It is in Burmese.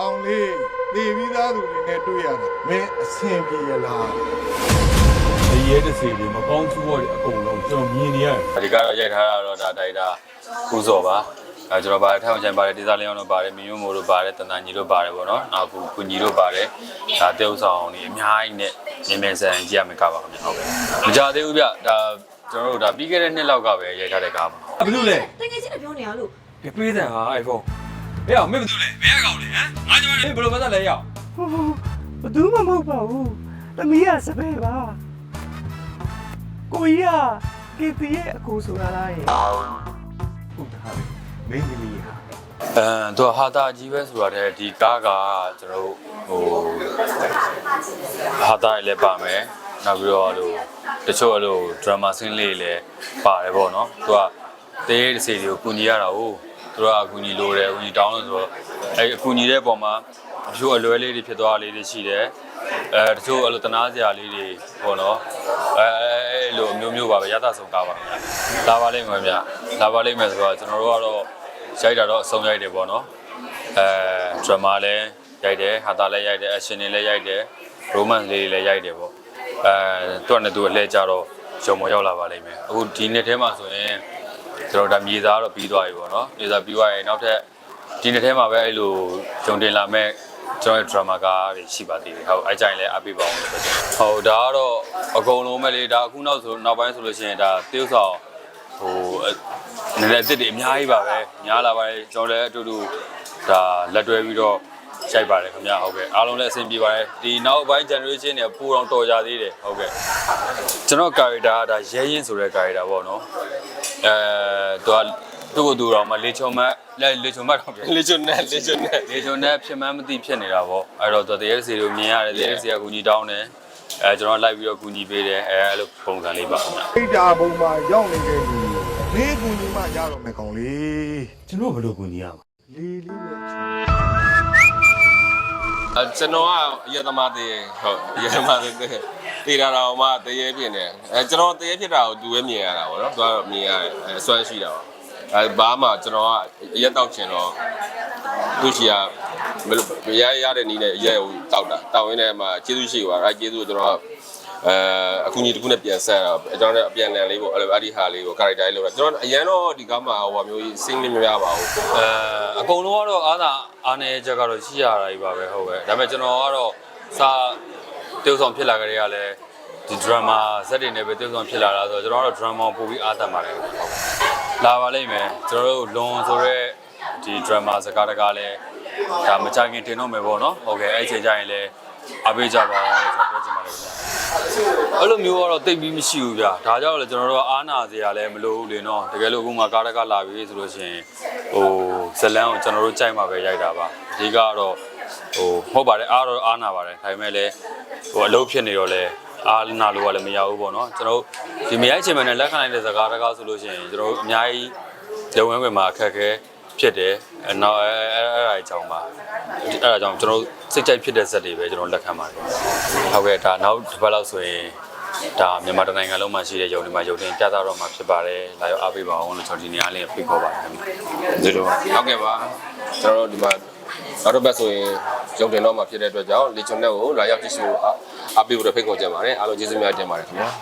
ကောင်လေးနေပြီးသားသူတွေနဲ့တွေ့ရတာမင်းအဆင်ပြေရလားဒီရဲတစ်စီတွေမကောင်းချူတော့အကုန်လုံးကျွန်တော်မြင်နေရတယ်ဒီကတော့ရိုက်ထားတာတော့ဒါဒိုက်တာကုစောပါအဲကျွန်တော်ပါတယ်ထောင်ချန်ပါတယ်ဒေသလင်းအောင်တို့ပါတယ်မင်းမျိုးမို့တို့ပါတယ်တန်တန်ကြီးတို့ပါတယ်ပေါ့နော်နောက်ကူကုညီတို့ပါတယ်ဒါတေဥဆောင်နေအများကြီးနဲ့မြင်မြင်ဆန်ကြည့်ရမယ်ကားပါခင်ဗျဟုတ်ကဲ့မကြသေးဘူးဗျဒါကျွန်တော်တို့ဒါပြီးခဲ့တဲ့နှစ်လောက်ကပဲရိုက်ထားတဲ့ကားပါဘယ်လိုလဲတကယ်ချင်းပြောနေရလို့ပေးတယ်ဟာ iPhone ဘယ်အောင်မင်းဘယ်လိုလဲဘယ်ကောင်လဲဟမ်ငါကြောင့်ဘယ်လိုမှသက်လဲရောက်ဘသူမှမဟုတ်ပါဘူးသမီးကစပယ်ပါကိုကြီးကကီတီရဲ့အကူဆိုတာလားရေဟုတ်တာပဲမင်းကြီးကြီးဟာအဲသူကဟာတာကြီးပဲဆိုတာတဲ့ဒီကားကကျွန်တော်တို့ဟိုဟာတာလည်းပါမယ်နောက်ပြီးတော့အဲ့လိုတချို့အဲ့လို drama scene လေးလည်းပါတယ်ပေါ့နော်သူကတေးတစ်စီတွေကိုကူညီရတာဟုတ် သူကအကူညီလိုတယ်အကူညီတောင်းလို့ဆိုတော့အဲ့အကူညီတဲ့ပုံမှာအဖြိုအလွဲလေးတွေဖြစ်သွားလေးတွေရှိတယ်အဲတချို့အဲ့လိုတနာစရာလေးတွေပေါ့နော်အဲအဲ့လိုအမျိုးမျိုးပါပဲရသဆုံးကားပါခင်ဗျလာပါလိမ့်မယ်ဗျလာပါလိမ့်မယ်ဆိုတော့ကျွန်တော်တို့ကတော့ရိုက်တာတော့အဆုံးရိုက်တယ်ပေါ့နော်အဲဒရမာလည်းရိုက်တယ်ဟာတာလည်းရိုက်တယ်အရှင်တွေလည်းရိုက်တယ်ရိုမန်လေးတွေလည်းရိုက်တယ်ပေါ့အဲသူကလည်းသူအလှည့်ကြတော့ရုံမရောက်လာပါလိမ့်မယ်အခုဒီနှစ်ထဲမှာဆိုရင် ကျွန်တော်ဒါမြေသားတော့ပြီးသွားပြီပေါ့နော်မြေသားပြီးသွားရင်နောက်ထပ်ဒီနှစ်ထဲမှာပဲအဲ့လိုဂျုံတင်လာမဲ့ကျွန်တော်ရဲ့ drama ကားတွေရှိပါသေးတယ်ဟုတ်အဲ့ကြိုင်လည်းအပိပါအောင်လို့ပြောချင်တယ်ဟုတ်ဒါကတော့အကုန်လုံးပဲလေဒါအခုနောက်ဆိုနောက်ပိုင်းဆိုလို့ရှိရင်ဒါတေးဥဆောင်ဟိုနည်းနည်းအစ်စ်တွေအများကြီးပါပဲများလာပါတယ်ကျွန်တော်လည်းအတူတူဒါလက်တွဲပြီးတော့ရှိုက်ပါတယ်ခင်ဗျဟုတ်ကဲ့အားလုံးလည်းအဆင်ပြေပါတယ်ဒီနောက်ပိုင်း generation တွေပူအောင်တော်ကြသေးတယ်ဟုတ်ကဲ့ကျွန်တော် character ကဒါရဲရင်ဆိုတဲ့ character ပေါ့နော် အဲသူကသူ့ကိုယ်သူတော့မလေချုံမတ်လက်လေချုံမတ်တော့ပြန်လေချွန်နဲ့လေချွန်နဲ့လေဂျွန်နဲ့ဖြစ်မှန်းမသိဖြစ်နေတာပေါ့အဲ့တော့သူတရေစီကိုမြင်ရတယ်တရေစီကကူညီတောင်းတယ်အဲကျွန်တော်လိုက်ပြီးတော့ကူညီပေးတယ်အဲအဲ့လိုပုံစံလေးပါခင်ဗျအိတာဘုံမှာရောက်နေတဲ့လူနေကူညီမှရတော့မယ်ကောင်လေးကျွန်တော်ဘယ်လိုကူညီရမှာလေးလေးပဲ အဲကျွန်တော်ကအရက်သမားတည်းဟုတ်အရက်သမားတည်းတည်တည်တာတော့မှတရေဖြစ်နေအဲကျွန်တော်တရေဖြစ်တာကိုသူပဲမြင်ရတာပေါ့နော်သူကတော့မြင်ရတယ်အဲဆွမ်းရှိတာပေါ့အဲဘာမှကျွန်တော်ကအရက်တောက်ချင်တော့သူရှိရဘယ်လိုရရတဲ့နီးနဲ့ရက်ကိုတောက်တာတောက်ရင်းနဲ့မှကျေးဇူးရှိသွားအဲကျေးဇူးကိုကျွန်တော် အဲအခုညီတစ်ခုနဲ့ပြန်ဆက်တော့ကျွန်တော်လည်းအပြန်လန်လေးပေါ့အဲ့လိုအဲ့ဒီဟာလေးကို character လေးလောက်တာကျွန်တော်အရန်တော့ဒီကားမှာဟိုမျိုးကြီး scene လေးမရပါဘူးအဲအကုန်လုံးကတော့အားသာအားနေချက်ကတော့ရှိရတာကြီးပါပဲဟုတ်ကဲ့ဒါပေမဲ့ကျွန်တော်ကတော့စာတေးဥဆောင်ဖြစ်လာကြတဲ့ကလည်းဒီ drama ဇက်တွေနဲ့ပဲတေးဥဆောင်ဖြစ်လာတာဆိုတော့ကျွန်တော်ကတော့ drama ပို့ပြီးအားသတ်ပါတယ်ဟုတ်ကဲ့လာပါလိမ့်မယ်ကျွန်တော်တို့လွန်ဆိုတော့ဒီ drama စကားတကားလည်းဒါမကြခင်တင်တော့မယ်ပေါ့နော်ဟုတ်ကဲ့အဲ့ချိန်ကျရင်လည်းအားပေးကြပါအောင်လို့ကျွန်တော်ပြောချင်ပါတယ်ခင်ဗျာ အဲ့လိုမျိုးကတော့တိတ်ပြီးမရှိဘူးဗျာဒါကြောင့်လည်းကျွန်တော်တို့ကအားနာစရာလည်းမလိုဘူးလေနော်တကယ်လို့အခုမှကားတကလာပြီဆိုလို့ရှိရင်ဟိုဇလန်းကိုကျွန်တော်တို့ကြိုက်မှပဲရိုက်တာပါအဓိကကတော့ဟိုဟုတ်ပါတယ်အားတော့အားနာပါတယ်ဒါပေမဲ့လည်းဟိုအလုပ်ဖြစ်နေတော့လဲအားနာလို့ကလည်းမရဘူးပေါ့နော်ကျွန်တော်တို့ဒီမရိုက်ချင်မှလည်းလက်ခံနိုင်တဲ့ဇကားတကားဆိုလို့ရှိရင်ကျွန်တော်တို့အများကြီးလုံဝဲွယ်မှာအခက်အခဲ ဖြစ်တယ်အဲနောက်အဲအဲအဲ့ဒါအကြောင်းပါအဲ့ဒါကြောင့်ကျွန်တော်တို့စိတ်ကြိုက်ဖြစ်တဲ့ဇက်တွေပဲကျွန်တော်လက်ခံပါတယ်ဟုတ်ကဲ့ဒါနောက်တစ်ပတ်လောက်ဆိုရင်ဒါမြန်မာတိုင်းနိုင်ငံလုံးမှာရှိတဲ့ယုံဒီမှာယုံတင်ပြသတော့မှာဖြစ်ပါတယ်လာရောက်အားပေးပါအောင်လို့ကျွန်တော်ဒီနေရာလေးဖိတ်ခေါ်ပါတယ်ခင်ဗျာဒီလိုဟုတ်ကဲ့ပါကျွန်တော်တို့ဒီမှာနောက်တစ်ပတ်ဆိုရင်ရုံတင်တော့မှာဖြစ်တဲ့အတွက်ကြောင့်လေချွန်နဲ့ကိုလာရောက်ကြည့်ရှုအားပေးဖို့ဖိတ်ခေါ်ကြပါတယ်အားလုံးကျေးဇူးများတင်ပါတယ်ခင်ဗျာ